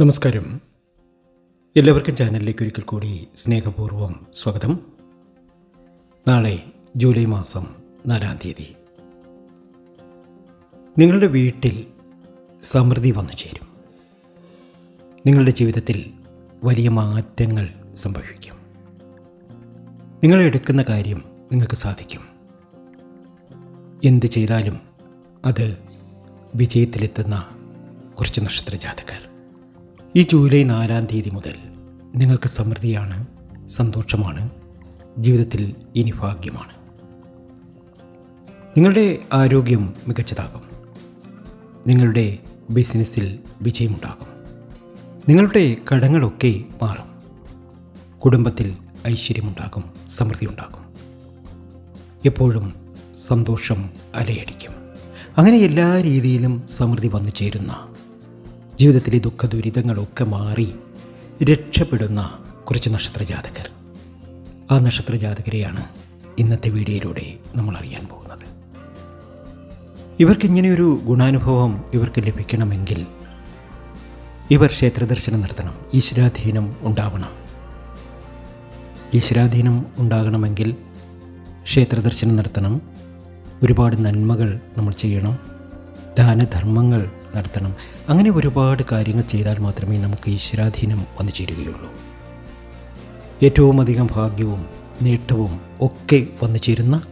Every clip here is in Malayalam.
നമസ്കാരം. എല്ലാവർക്കും ചാനലിലേക്ക് ഒരിക്കൽ കൂടി സ്നേഹപൂർവം സ്വാഗതം. നാളെ ജൂലൈ മാസം നാലാം തീയതി. നിങ്ങളുടെ വീട്ടിൽ സമൃദ്ധി വന്നു ചേരും. നിങ്ങളുടെ ജീവിതത്തിൽ വലിയ മാറ്റങ്ങൾ സംഭവിക്കും. നിങ്ങൾ എടുക്കുന്ന കാര്യം നിങ്ങൾക്ക് സാധിക്കും. എന്ത് ചെയ്താലും അത് വിജയത്തിലെത്തുന്ന കുറച്ച് നക്ഷത്ര ജാതകർ ഈ ജൂലൈ നാലാം തീയതി മുതൽ നിങ്ങൾക്ക് സമൃദ്ധിയാണ് സന്തോഷമാണ് ജീവിതത്തിൽ ഇനി ഭാഗ്യമാണ്. നിങ്ങളുടെ ആരോഗ്യം മികച്ചതാകും. നിങ്ങളുടെ ബിസിനസ്സിൽ വിജയമുണ്ടാകും. നിങ്ങളുടെ കടങ്ങളൊക്കെ മാറും. കുടുംബത്തിൽ ഐശ്വര്യമുണ്ടാകും സമൃദ്ധി ഉണ്ടാകും എപ്പോഴും സന്തോഷം അലയടിക്കും. അങ്ങനെ എല്ലാ രീതിയിലും സമൃദ്ധി വന്നു ചേരുന്ന ജീവിതത്തിലെ ദുഃഖ ദുരിതങ്ങളൊക്കെ മാറി രക്ഷപ്പെടുന്ന കുറച്ച് നക്ഷത്രജാതകർ. ആ നക്ഷത്രജാതകരെയാണ് ഇന്നത്തെ വീഡിയോയിലൂടെ നമ്മൾ അറിയാൻ പോകുന്നത്. ഇവർക്ക് ഇങ്ങനെയൊരു ഗുണാനുഭവം ഇവർക്ക് ലഭിക്കണമെങ്കിൽ ഇവർ ക്ഷേത്രദർശനം നടത്തണം. ഈശ്വരാധീനം ഉണ്ടാവണം. ഈശ്വരാധീനം ഉണ്ടാകണമെങ്കിൽ ക്ഷേത്രദർശനം നടത്തണം. ഒരുപാട് നന്മകൾ നമ്മൾ ചെയ്യണം. ദാനധർമ്മങ്ങൾ നടത്തണം. അങ്ങനെ ഒരുപാട് കാര്യങ്ങൾ ചെയ്താൽ മാത്രമേ നമുക്ക് ഈശ്വരാധീനം വന്നു ചേരുകയുള്ളൂ. ഏറ്റവും അധികം ഭാഗ്യവും നേട്ടവും ഒക്കെ വന്നു ചേരുന്ന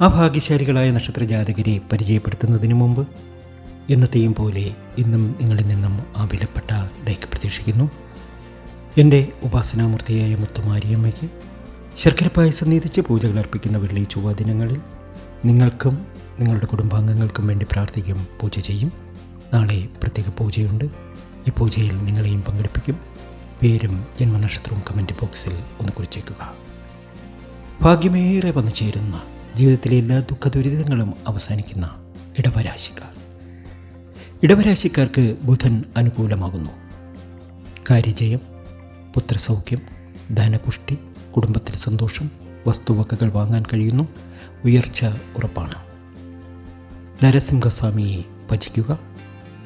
ആ ഭാഗ്യശാലികളായ നക്ഷത്ര ജാതകരെ പരിചയപ്പെടുത്തുന്നതിന് മുമ്പ് എന്നത്തെയും പോലെ ഇന്നും നിങ്ങളിൽ നിന്നും ആ വിലപ്പെട്ട ലൈക്ക് പ്രതീക്ഷിക്കുന്നു. എന്റെ ഉപാസനാമൂർത്തിയായ മുത്തുമാരിയമ്മയ്ക്ക് ശർക്കര പായസം നീതിച്ച് പൂജകൾ അർപ്പിക്കുന്ന വെള്ളി ചൊവ്വ ദിനങ്ങളിൽ നിങ്ങൾക്കും നിങ്ങളുടെ കുടുംബാംഗങ്ങൾക്കും വേണ്ടി പ്രാർത്ഥിക്കും പൂജ ചെയ്യും. നാളെ പ്രത്യേക പൂജയുണ്ട്. ഈ പൂജയിൽ നിങ്ങളെയും പങ്കെടുപ്പിക്കും. പേരും ജന്മനക്ഷത്രവും കമന്റ് ബോക്സിൽ ഒന്ന് കുറിച്ചേക്കുക. ഭാഗ്യമേറെ വന്നു ചേരുന്ന ജീവിതത്തിലെ എല്ലാ ദുഃഖ ദുരിതങ്ങളും അവസാനിക്കുന്ന ഇടവരാശിക്കാർ. ഇടവരാശിക്കാർക്ക് ബുധൻ അനുകൂലമാകുന്നു. കാര്യജയം പുത്രസൗഖ്യം ധനപുഷ്ടി കുടുംബത്തിൽ സന്തോഷം വസ്തുവകകൾ വാങ്ങാൻ കഴിയുന്നു. ഉയർച്ച ഉറപ്പാണ്. നരസിംഹസ്വാമിയെ ഭജിക്കുക.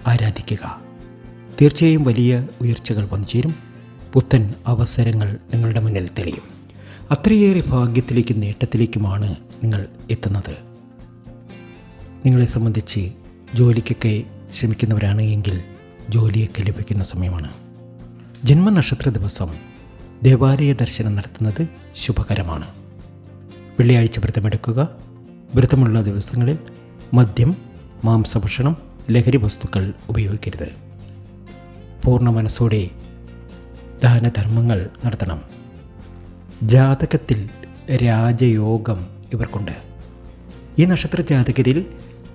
ആരാധിക്കുക. തീർച്ചയായും വലിയ ഉയർച്ചകൾ വന്നുചേരും. പുത്തൻ അവസരങ്ങൾ നിങ്ങളുടെ മുന്നിൽ തെളിയും. അത്രയേറെ ഭാഗ്യത്തിലേക്കും നേട്ടത്തിലേക്കുമാണ് നിങ്ങൾ എത്തുന്നത്. നിങ്ങളെ സംബന്ധിച്ച് ജോലിക്കൊക്കെ ശ്രമിക്കുന്നവരാണ് എങ്കിൽ ജോലിയൊക്കെ ലഭിക്കുന്ന സമയമാണ്. ജന്മനക്ഷത്ര ദിവസം ദേവാലയ ദർശനം നടത്തുന്നത് ശുഭകരമാണ്. വെള്ളിയാഴ്ച വ്രതമെടുക്കുക. വ്രതമുള്ള ദിവസങ്ങളിൽ മദ്യം മാംസഭക്ഷണം ലഹരി വസ്തുക്കൾ ഉപയോഗിക്കരുത്. പൂർണ മനസ്സോടെ ദാനധർമ്മങ്ങൾ നടത്തണം. ജാതകത്തിൽ രാജയോഗം ഇവർക്കുണ്ട്. ഈ നക്ഷത്ര ജാതകരിൽ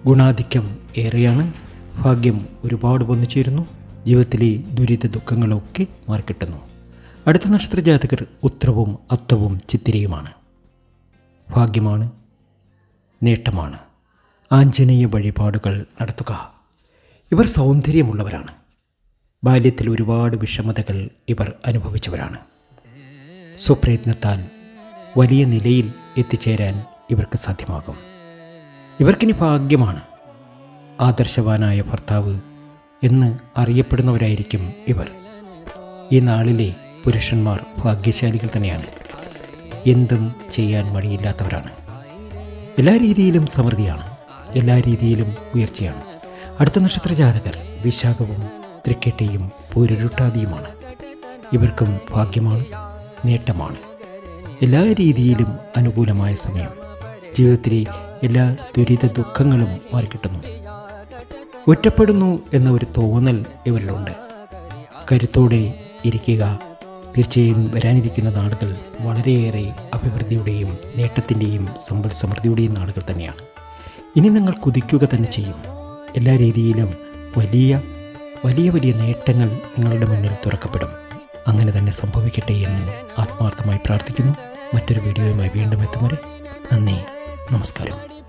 ഗുണാധിക്യം ഏറെയാണ്. ഭാഗ്യം ഒരുപാട് വന്നു ചേരുന്നു. ജീവിതത്തിലെ ദുരിത ദുഃഖങ്ങളൊക്കെ മാറിക്കിട്ടുന്നു. അടുത്ത നക്ഷത്ര ജാതകർ ഉത്രവും അത്തവും ചിത്തിരയുമാണ്. ഭാഗ്യമാണ് നേട്ടമാണ്. ആഞ്ജനേയ വഴിപാടുകൾ നടത്തുക. ഇവർ സൗന്ദര്യമുള്ളവരാണ്. ബാല്യത്തിൽ ഒരുപാട് വിഷമതകൾ ഇവർ അനുഭവിച്ചവരാണ്. സ്വപ്രയത്നത്താൽ വലിയ നിലയിൽ എത്തിച്ചേരാൻ ഇവർക്ക് സാധ്യമാകും. ഇവർക്കിനി ഭാഗ്യമാണ്. ആദർശവാനായ ഭർത്താവ് എന്ന് അറിയപ്പെടുന്നവരായിരിക്കും ഇവർ. ഈ നാളിലെ പുരുഷന്മാർ ഭാഗ്യശാലികൾ തന്നെയാണ്. എന്തും ചെയ്യാൻ മടിയില്ലാത്തവരാണ്. എല്ലാ രീതിയിലും സമൃദ്ധിയാണ്. എല്ലാ രീതിയിലും ഉയർച്ചയാണ്. അടുത്ത നക്ഷത്ര ജാതകർ വിശാഖവും തൃക്കെട്ടിയും പൂരുരുട്ടാതിയുമാണ്. ഇവർക്കും ഭാഗ്യമാണ് നേട്ടമാണ്. എല്ലാ രീതിയിലും അനുകൂലമായ സമയം. ജീവിതത്തിലെ എല്ലാ ദുരിത ദുഃഖങ്ങളും മാറിക്കിട്ടുന്നു ഒറ്റപ്പെടുന്നു എന്ന ഒരു തോന്നൽ ഇവരിലുണ്ട്. കരുത്തോടെ ഇരിക്കുക തീർച്ചയായും വരാനിരിക്കുന്ന നാളുകൾ വളരെയേറെ അഭിവൃദ്ധിയുടെയും നേട്ടത്തിന്റെയും സമ്പൽ സമൃദ്ധിയുടെയും നാളുകൾ തന്നെയാണ്. ഇനി നിങ്ങൾ കുതിക്കുക തന്നെ ചെയ്യും. എല്ലാ രീതിയിലും വലിയ വലിയ വലിയ നേട്ടങ്ങൾ നിങ്ങളുടെ മുന്നിൽ തുറക്കപ്പെടും. അങ്ങനെ തന്നെ സംഭവിക്കട്ടെ എന്ന് ആത്മാർത്ഥമായി പ്രാർത്ഥിക്കുന്നു. മറ്റൊരു വീഡിയോയുമായി വീണ്ടും എത്തും വരെ നന്ദി. നമസ്കാരം.